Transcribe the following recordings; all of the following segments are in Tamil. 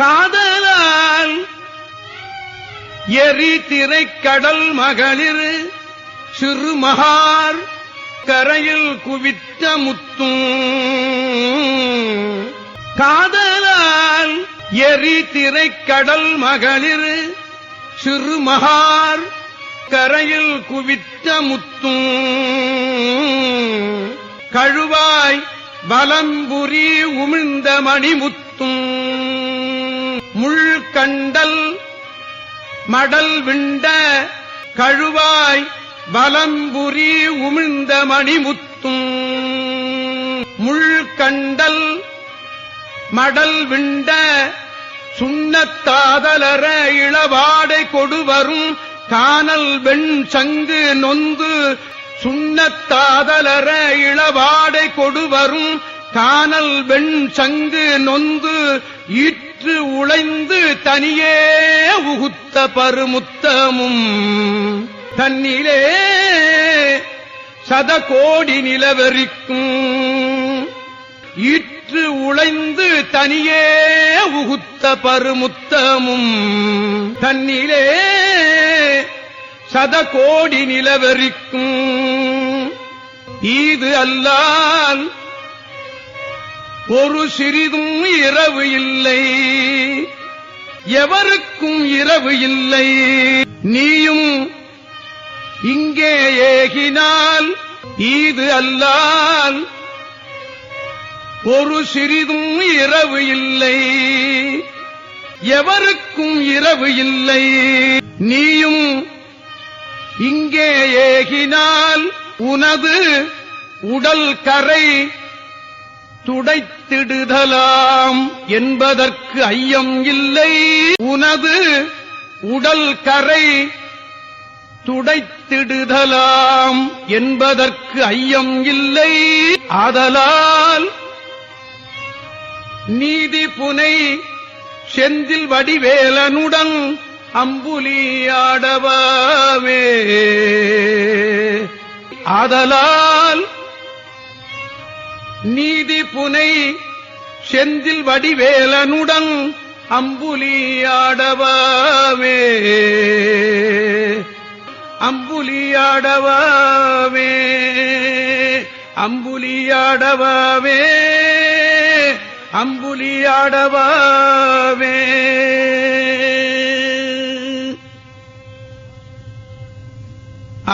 காதலால் எரி திரைக்கடல் மகளிர் சிறுமகார் கரையில் குவித்த முத்தும். காதலால் எரி திரைக்கடல் மகளிர் சிறுமகார் கரையில் குவித்த முத்தும். கழுவாய் வலம்புரி உமிழ்ந்த மணிமுத்தும் முள் கண்டல் மடல் விண்ட கழுவாய் வலம்புரி உமிழ்ந்த மணிமுத்தும். முள்கண்டல் மடல் விண்ட சுண்ணத்தாதலர இளவாடை கொடுவரும் கானல் வெண் சங்கு நொந்து சுண்ணத்தாதலர இளவாடை கொடுவரும் கானல் வெண் சங்கு நொந்து ஈற்று உழைந்து தனியே உகுத்த பருமுத்தமும். தன்னிலே சதகோடி நிலவரிக்கும். இற்று உழைந்து தனியே உகுத்த பருமுத்தமும். தன்னிலே சதகோடி நிலவரிக்கும். இது அல்லால் ஒரு சிறிதும் இரவு இல்லை. எவருக்கும் இரவு இல்லை. நீயும் இங்கே ஏகினால் ஈது அல்லால் ஒரு சிறிதும் இரவு இல்லை. எவருக்கும் இரவு இல்லை. நீயும் இங்கே ஏகினால் உனது உடல் கரை துடைத்திடுதலாம் என்பதற்கு ஐயம் இல்லை. உனது உடல் கரை துடைத்திடுதலாம் என்பதற்கு ஐயம் இல்லை. ஆதலால் நீதி புனை செந்தில் வடிவேலனுடன் அம்புலியாடவாவே ஆதலால் நீதி புனை செந்தில் வடிவேலனுடன் அம்புலியாடவாவே அம்புலியாடவாவே அம்புலியாடவாவே அம்புலியாடவாவே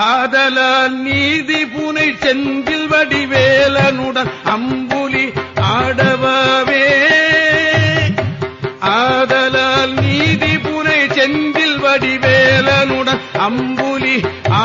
ஆதலால் நீதி புனை செந்தில் வடிவேலனுடன் அம்புலி అంబులి ఆ